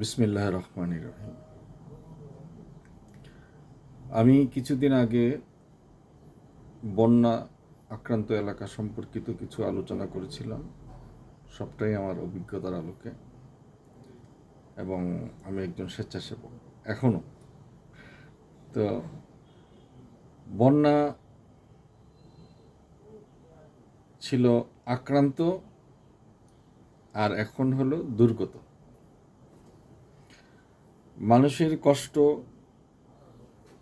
বিসমিল্লাহ রহমান রহিম। আমি কিছুদিন আগে বন্যা আক্রান্ত এলাকা সম্পর্কিত কিছু আলোচনা করেছিলাম। সবটাই আমার অভিজ্ঞতার আলোকে এবং আমি একজন স্বেচ্ছাসেবক এখনও তো বন্যা ছিল আক্রান্ত আর এখন হলো দুর্গত। মানুষের কষ্ট,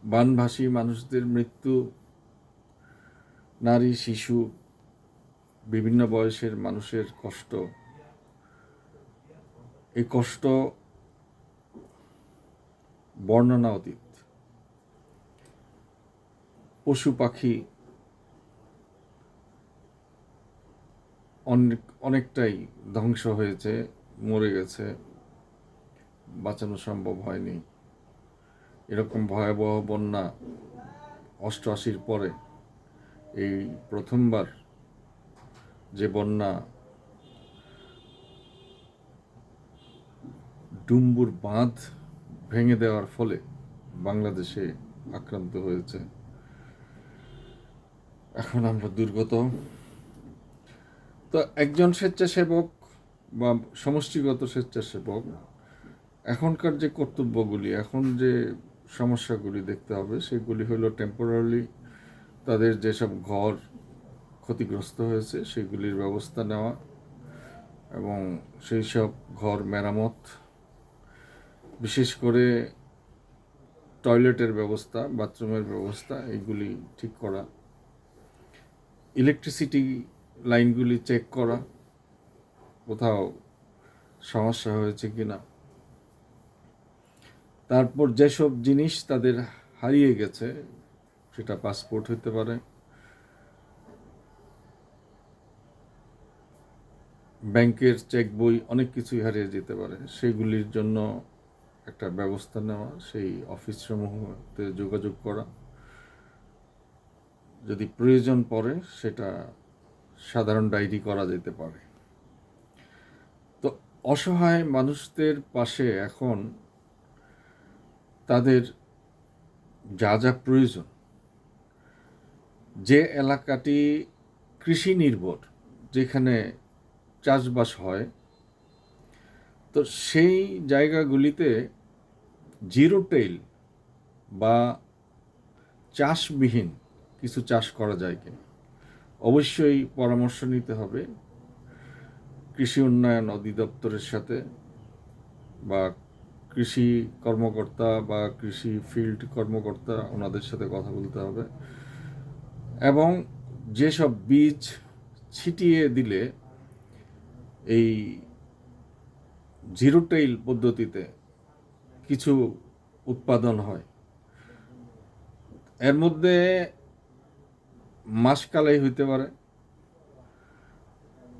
বানভাসী মানুষদের মৃত্যু, নারী, শিশু, বিভিন্ন বয়সের মানুষের কষ্ট, এই কষ্ট বর্ণনা অতীত। পশু পাখি অনেক, অনেকটাই ধ্বংস হয়েছে, মরে গেছে। বাঁচানো সম্ভব হয়নি। এরকম ভয়াবহ বন্যা অষ্টআশির পরে এই প্রথমবার যে বন্যা ডুম্বুর বাঁধ ভেঙে দেওয়ার ফলে বাংলাদেশে আক্রান্ত হয়েছে। এখন আমরা দুর্গত। তো একজন স্বেচ্ছাসেবক বা সমষ্টিগত স্বেচ্ছাসেবক এখনকার যে কর্তব্যগুলি, এখন যে সমস্যাগুলি দেখতে হবে, সেগুলি হলো টেম্পোরারি তাদের যেসব ঘর ক্ষতিগ্রস্ত হয়েছে, সেগুলির ব্যবস্থা নেওয়া এবং সেই সব ঘর মেরামত, বিশেষ করে টয়লেটের ব্যবস্থা, বাথরুমের ব্যবস্থা, এগুলি ঠিক করা ইলেকট্রিসিটি লাইনগুলি চেক করা, কোথাও সমস্যা হয়েছে কি না তারপর যেসব জিনিস তাদের হারিয়ে গেছে, সেটা পাসপোর্ট হতে পারে, ব্যাংকের চেক বই, অনেক কিছুই হারিয়ে যেতে পারে। সেগুলির জন্য একটা ব্যবস্থা নেওয়া, সেই অফিস সমূহতে যোগাযোগ করা। যদি প্রয়োজন পড়ে, সেটা সাধারণ ডায়েরি করা যেতে পারে। তো অসহায় মানুষদের পাশে এখন তাদের যা যা প্রয়োজন। যে এলাকাটি কৃষি নির্ভর, যেখানে চাষবাস হয়, তো সেই জায়গাগুলিতে জিরো টেইল বা চাষবিহীন কিছু চাষ করা যায় কিনা। অবশ্যই পরামর্শ নিতে হবে। কৃষি উন্নয়ন অধিদপ্তরের সাথে বা কৃষি কর্মকর্তা বা কৃষি ফিল্ড কর্মকর্তা ওনাদের সাথে কথা বলতে হবে। এবং যেসব বীজ ছিটিয়ে দিলে এই জিরো টেইল পদ্ধতিতে কিছু উৎপাদন হয়। এর মধ্যে মাসকালাই হইতে পারে,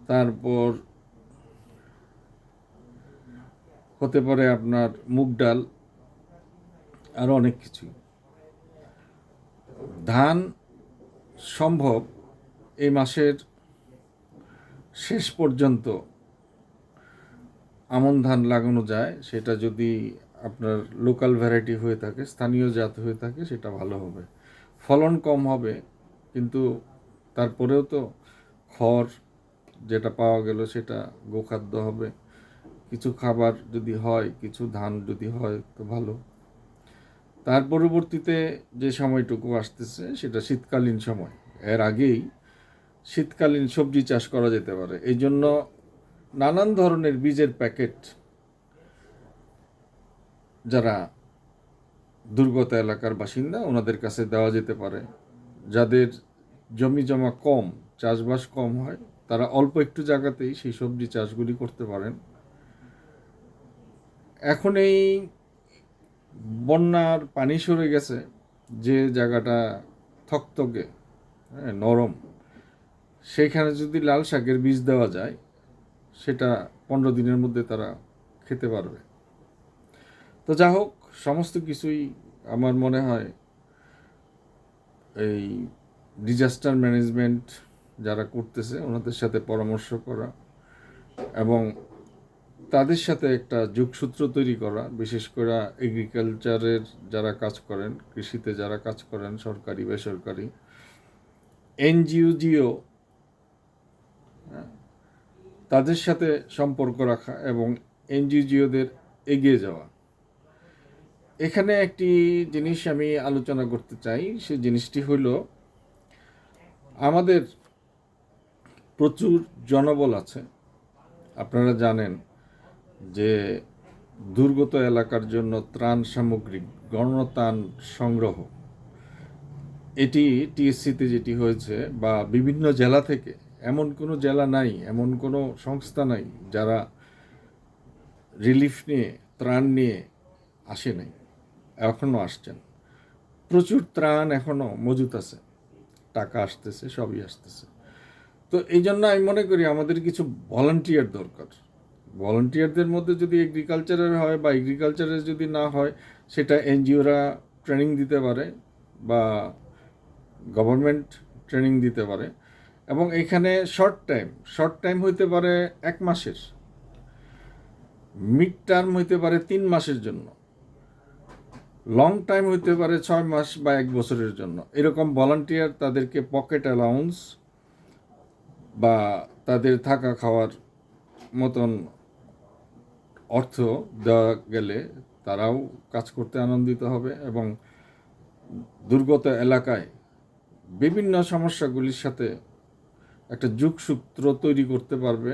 তারপর হতে পারে আপনার মুগ ডাল আরও অনেক কিছু ধান সম্ভব এই মাসের শেষ পর্যন্ত আমন ধান লাগানো যায়, সেটা যদি আপনার লোকাল ভ্যারাইটি হয়ে থাকে, স্থানীয় জাত হয়ে থাকে, সেটা ভালো হবে। ফলন কম হবে, কিন্তু তারপরেও তো খড় যেটা পাওয়া গেল সেটা গোখাদ্য হবে। কিছু খাবার যদি হয়, কিছু ধান যদি হয়, তো ভালো। তার পরবর্তীতে যে সময়টুকু আসতেছে, সেটা শীতকালীন সময়। এর আগেই শীতকালীন সবজি চাষ করা যেতে পারে। এই জন্য নানান ধরনের বীজের প্যাকেট যারা দুর্গত এলাকার বাসিন্দা, ওনাদের কাছে দেওয়া যেতে পারে। যাদের জমি জমা কম, চাষবাস কম হয়, তারা অল্প একটু জায়গাতেই সেই সবজি চাষগুলি করতে পারেন। এখন এই বন্যার পানি সরে গেছে, যে জায়গাটা থকথকে হ্যাঁ নরম সেইখানে যদি লাল শাকের বীজ দেওয়া যায়, সেটা পনেরো দিনের মধ্যে তারা খেতে পারবে। তো যা হোক, সমস্ত কিছুই আমার মনে হয় এই ডিজাস্টার ম্যানেজমেন্ট যারা করতেছে, ওনাদের সাথে পরামর্শ করা এবং তাদের সাথে একটা যোগসূত্র তৈরি করা, বিশেষ করে এগ্রিকালচারের যারা কাজ করেন, কৃষিতে যারা কাজ করেন, সরকারি, বেসরকারি এনজিও জিও তাদের সাথে সম্পর্ক রাখা এবং এনজিও জিওদের এগিয়ে যাওয়া। এখানে একটি জিনিস আমি আলোচনা করতে চাই, সে জিনিসটি হলো, আমাদের প্রচুর জনবল আছে, আপনারা জানেন যে দুর্গত এলাকার জন্য ত্রাণ সামগ্রী গণত্রাণ সংগ্রহ, এটি টিএসসিতে যেটি হয়েছে বা বিভিন্ন জেলা থেকে, এমন কোনো জেলা নাই, এমন কোনো সংস্থা নাই যারা রিলিফ নিয়ে, ত্রাণ নিয়ে আসে নাই, এখনও আসছেন। প্রচুর ত্রাণ এখনও মজুত আছে, টাকা আসতেছে, সবই আসতেছে। তো এই জন্য আমি মনে করি আমাদের কিছু ভলান্টিয়ার দরকার। ভলান্টিয়ারদের মধ্যে যদি এগ্রিকালচারের হয় বা এগ্রিকালচারের যদি না হয়, সেটা এনজিওরা ট্রেনিং দিতে পারে বা গভর্নমেন্ট ট্রেনিং দিতে পারে। এবং এখানে শর্ট টাইম শর্ট টাইম হইতে পারে এক মাসের। মিড টার্ম হইতে পারে তিন মাসের জন্য। লং টাইম হইতে পারে ছয় মাস বা এক বছরের জন্য। এরকম ভলান্টিয়ার তাদেরকে পকেট অ্যালাউন্স বা তাদের থাকা খাওয়ার মতন অর্থ দেওয়া গেলে তারাও কাজ করতে আনন্দিত হবে এবং দুর্গত এলাকায় বিভিন্ন সমস্যাগুলির সাথে একটা যুগসূত্র তৈরি করতে পারবে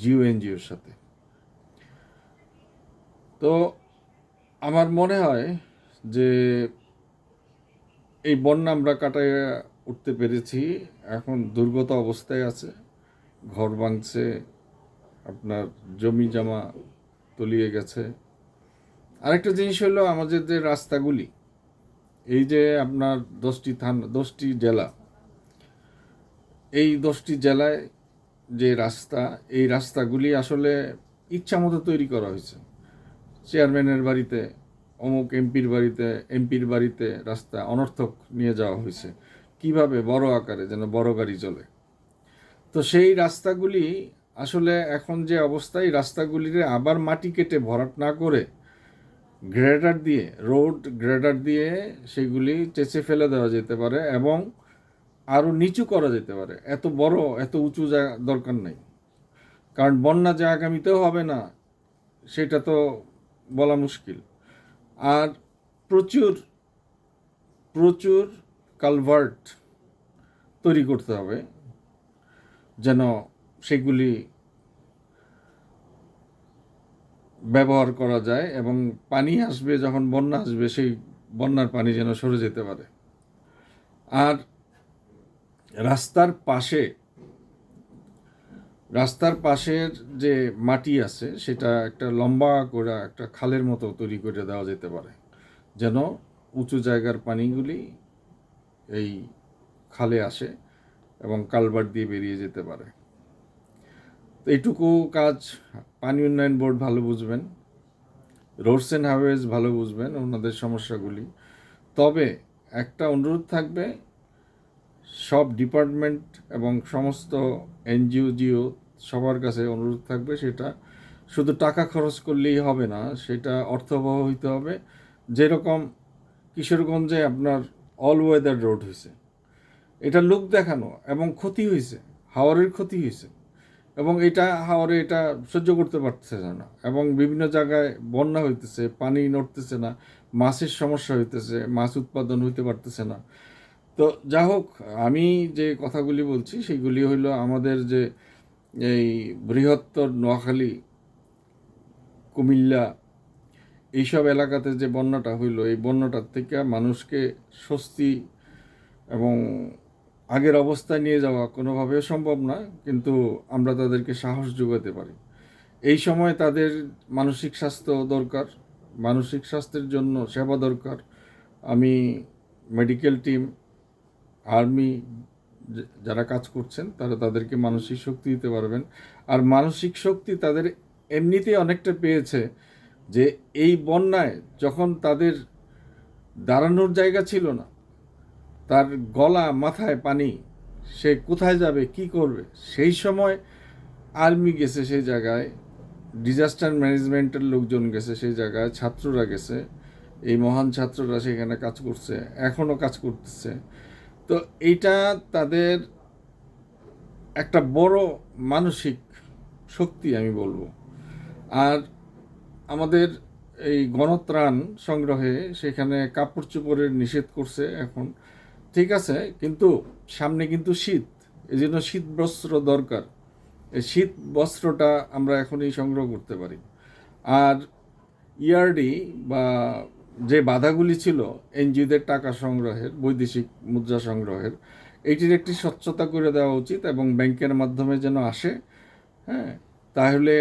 জিও এনজিওর সাথে। তো আমার মনে হয় যে এই বন্যা আমরা কাটায় উঠতে পেরেছি, এখন দুর্গত অবস্থায় আছে, ঘর ভাঙছে, আপনার জমি জমা তলিয়ে গেছে। আরেকটা জিনিস হলো আমাদের যে রাস্তাগুলি, এই যে আপনার দশটি থান, দশটি জেলা, এই দশটি জেলায় যে রাস্তা, এই রাস্তাগুলি আসলে ইচ্ছা মতো তৈরি করা হয়েছে। চেয়ারম্যানের বাড়িতে, অমুক এমপির বাড়িতে এমপির বাড়িতে রাস্তা অনর্থক নিয়ে যাওয়া হয়েছে। কীভাবে বড় আকারে যেন বড় গাড়ি চলে। তো সেই রাস্তাগুলি আসলে এখন যে অবস্থায় রাস্তাগুলিরে আবার মাটি কেটে ভরাট না করে গ্রেডার দিয়ে, রোড গ্রেডার দিয়ে সেগুলি চেঁচে ফেলে দেওয়া যেতে পারে এবং আরও নিচু করা যেতে পারে। এত বড়, এত উঁচু জায়গা দরকার নেই। কারণ বন্যা যে আগামীতেও হবে না, সেটা তো বলা মুশকিল। আর প্রচুর প্রচুর কালভার্ট তৈরি করতে হবে যেন সেগুলি ব্যবহার করা যায় এবং পানি আসবে, যখন বন্যা আসবে, সেই বন্যার পানি যেন সরে যেতে পারে। আর রাস্তার পাশে, রাস্তার পাশের যে মাটি আছে, সেটা একটা লম্বা করে একটা খালের মতো তৈরি করে দেওয়া যেতে পারে, যেন উঁচু জায়গার পানিগুলি এই খালে আসে এবং কালভার্ট দিয়ে বেরিয়ে যেতে পারে। এইটুকু কাজ পানি উন্নয়ন বোর্ড ভালো বুঝবেন, রোডস অ্যান্ড হাইওয়েজ ভালো বুঝবেন ওনাদের সমস্যাগুলি। তবে একটা অনুরোধ থাকবে, সব ডিপার্টমেন্ট এবং সমস্ত এনজিও, জিও সবার কাছে অনুরোধ থাকবে সেটা শুধু টাকা খরচ করলেই হবে না, সেটা অর্থবহ হইতে হবে। যেরকম কিশোরগঞ্জে আপনার অল ওয়েদার রোড হয়েছে এটা লোক দেখানো এবং ক্ষতি হয়েছে হাওয়ারের ক্ষতি হয়েছে এবং এটা হাওরে এটা সহ্য করতে পারতেছে না। এবং বিভিন্ন জায়গায় বন্যা হইতেছে, পানি নড়তেছে না, মাছের সমস্যা হইতেছে, মাছ উৎপাদন হইতে পারতেছে না। তো যা হোক, আমি যে কথাগুলি বলছি, সেগুলি হইল আমাদের যে এই বৃহত্তর নোয়াখালী, কুমিল্লা, এইসব এলাকাতে যে বন্যাটা হইল, এই বন্যাটার থেকে মানুষকে স্বস্তি এবং আগের অবস্থায় নিয়ে যাওয়া কোনোভাবেও সম্ভব না, কিন্তু আমরা তাদেরকে সাহস যোগাতে পারি। এই সময় তাদের মানসিক স্বাস্থ্য দরকার, মানসিক স্বাস্থ্যের জন্য সেবা দরকার। আমি মেডিকেল টিম, আর্মি যারা কাজ করছেন, তারা তাদেরকে মানসিক শক্তি দিতে পারবেন। আর মানসিক শক্তি তাদের এমনিতেই অনেকটা পেয়েছে যে, এই বন্যায় যখন তাদের দাঁড়ানোর জায়গা ছিল না তার গলা মাথায় পানি, সে কোথায় যাবে, কি করবে? সেই সময় আর্মি গেছে সেই জায়গায় ডিজাস্টার ম্যানেজমেন্টের লোকজন গেছে সেই জায়গায়, ছাত্ররা গেছে। এই মহান ছাত্ররা সেখানে কাজ করছে এখনও কাজ করতেছে। তো এইটা তাদের একটা বড় মানসিক শক্তি আমি বলব। আর আমাদের এই গণত্রাণ সংগ্রহে সেখানে কাপড় চোপড়ের নিষেধ করছে এখন। ঠিক আছে, কিন্তু সামনে কিন্তু শীত এই জন্য শীত বস্ত্র দরকার। এই শীত বস্ত্রটা আমরা এখনই সংগ্রহ করতে পারি। আর ইয়ারডি বা যে বাধাগুলি ছিল, এনজিওদের টাকা সংগ্রহের, বৈদেশিক মুদ্রা সংগ্রহের এইটির একটি স্বচ্ছতা করে দেওয়া উচিত এবং ব্যাংকের মাধ্যমে যেন আসে হ্যাঁ তাহলে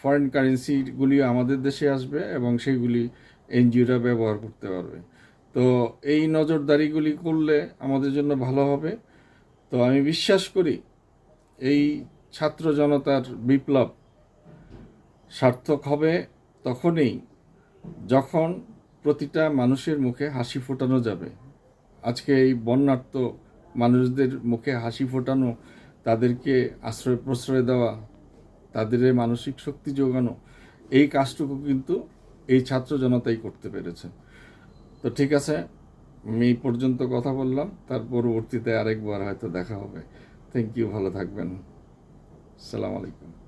ফরেন কারেন্সিগুলি আমাদের দেশে আসবে এবং সেইগুলি এনজিওরা ব্যবহার করতে পারবে। তো এই নজরদারিগুলি করলে আমাদের জন্য ভালো হবে। তো আমি বিশ্বাস করি এই ছাত্র জনতার বিপ্লব সার্থক হবে তখনই যখন প্রতিটা মানুষের মুখে হাসি ফোটানো যাবে। আজকে এই বন্যার্ত মানুষদের মুখে হাসি ফোটানো, তাদেরকে আশ্রয় প্রশ্রয় দেওয়া, তাদের মানসিক শক্তি যোগানো, এই কাজটুকু কিন্তু এই ছাত্র জনতাই করতে পেরেছে। তো ঠিক আছে, আমি পর্যন্ত কথা বললাম, তার পরবর্তীতে আরেকবার হয়তো দেখা হবে। থ্যাংক ইউ ভালো থাকবেন। সালাম আলাইকুম।